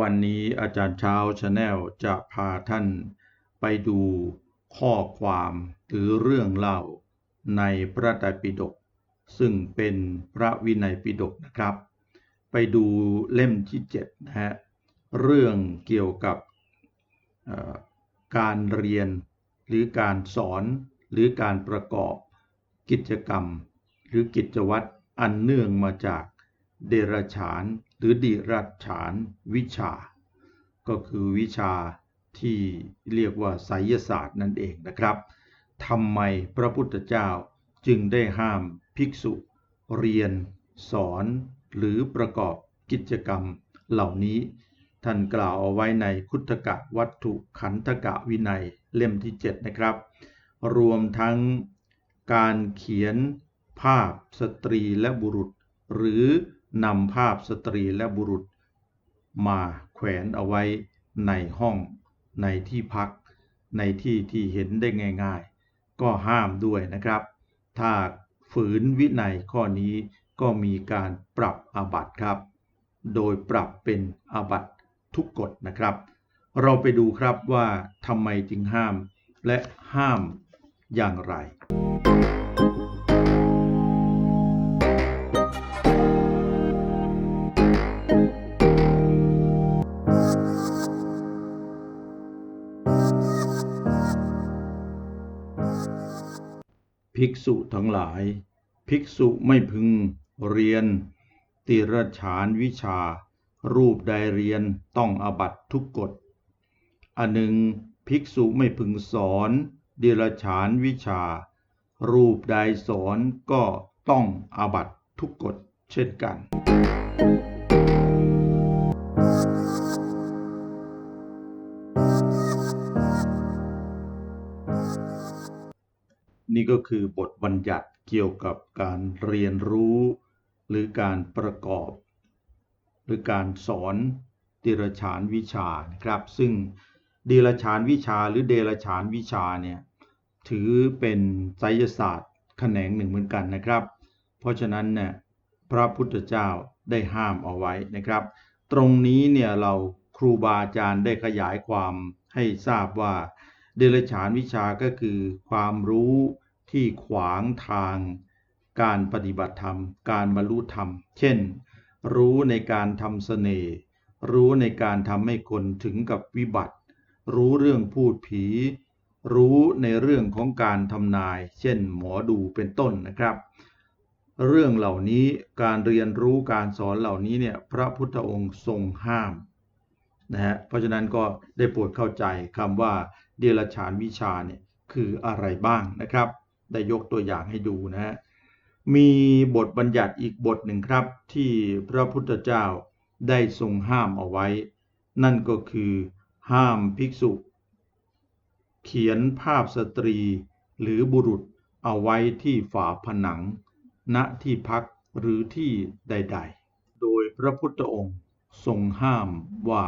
วันนี้อาจารย์เช้าชาแนลจะพาท่านไปดูข้อความหรือเรื่องเล่าในพระไตรปิฎกซึ่งเป็นพระวินัยปิฎกนะครับ ไปดูเล่มที่7นะฮะเรื่องเกี่ยวกับการเรียนหรือการสอนหรือการประกอบกิจกรรม หรือกิจวัตรอันเนื่องมาจากเดรัจฉาน หรือดิรัจฉานวิชา ก็คือวิชาที่เรียกว่าไสยศาสตร์นั่นเองนะครับทำไมพระพุทธเจ้าจึงได้ห้ามภิกษุ เรียน สอน หรือประกอบกิจกรรมเหล่านี้ ท่านกล่าวเอาไว้ในคุตกะวัตถุขันธกะวินัยเล่มที่ 7 นะครับ รวมทั้งการเขียนภาพสตรีและบุรุษ หรือ นำภาพสตรีและบุรุษ มาแขวนเอาไว้ในห้อง ในที่พัก ในที่ที่เห็นได้ง่ายๆ ก็ห้ามด้วยนะครับ ถ้าฝืนวินัยข้อนี้ก็มีการปรับอาบัติครับ โดยปรับเป็นอาบัติทุกกฎนะครับ เราไปดูครับว่าทำไมจึงห้ามและห้ามอย่างไร ภิกษุทั้งหลาย ภิกษุไม่พึงเรียน ติรฉานวิชา รูปใดเรียนต้องอาบัตทุกกฎ อันหนึ่ง ภิกษุไม่พึงสอนเดรฉานวิชา รูปใดสอนก็ต้องอาบัตทุกกฎเช่นกัน นี่ก็คือบทบัญญัติเกี่ยวกับการเรียนรู้ หรือการประกอบ หรือการสอนเดรฉานวิชานะครับ ซึ่งเดรฉานวิชาหรือเดรฉานวิชาเนี่ยถือเป็นไสยศาสตร์แขนงหนึ่งเหมือนกันนะครับ เพราะฉะนั้นเนี่ยพระพุทธเจ้าได้ห้ามเอาไว้นะครับ ตรงนี้เนี่ยเราครูบาอาจารย์ได้ขยายความให้ทราบว่า เดรัจฉานวิชาก็คือความรู้ ที่ขวางทางการปฏิบัติธรรม การบรรลุธรรม เช่น รู้ในการทำเสน่ห์รู้ในการทำให้คนถึงกับวิบัติ รู้เรื่องพูดผี รู้ในเรื่องของการทำนาย เช่น หมอดูเป็นต้นนะครับ เรื่องเหล่านี้การเรียนรู้การสอนเหล่านี้เนี่ยพระพุทธองค์ทรงห้ามนะฮะเพราะฉะนั้นก็ได้โปรดเข้าใจคำว่าเดรัจฉานวิชาเนี่ยคืออะไรบ้างนะครับ ได้ยกตัวอย่างให้ดูนะฮะมีบทบัญญัติอีกบทหนึ่งครับ ที่พระพุทธเจ้าได้ทรงห้ามเอาไว้ นั่นก็คือห้ามภิกษุ เขียนภาพสตรีหรือบุรุษเอาไว้ที่ฝาผนัง ณที่พักหรือที่ใด ๆ โดยพระพุทธองค์ทรงห้ามว่า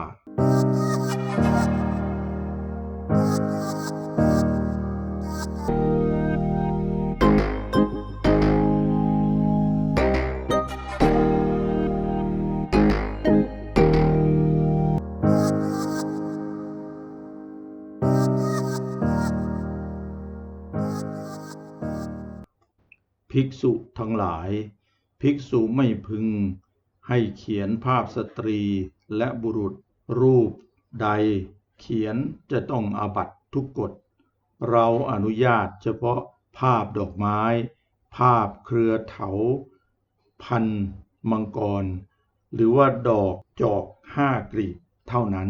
ภิกษุทั้งหลาย ภิกษุไม่พึง ให้เขียนภาพสตรีและบุรุษรูปใด เขียนจะต้องอาบัตทุกกฎ เราอนุญาตเฉพาะภาพดอกไม้ ภาพเครือเถา พันมังกร หรือว่าดอกจอกห้ากลีบเท่านั้น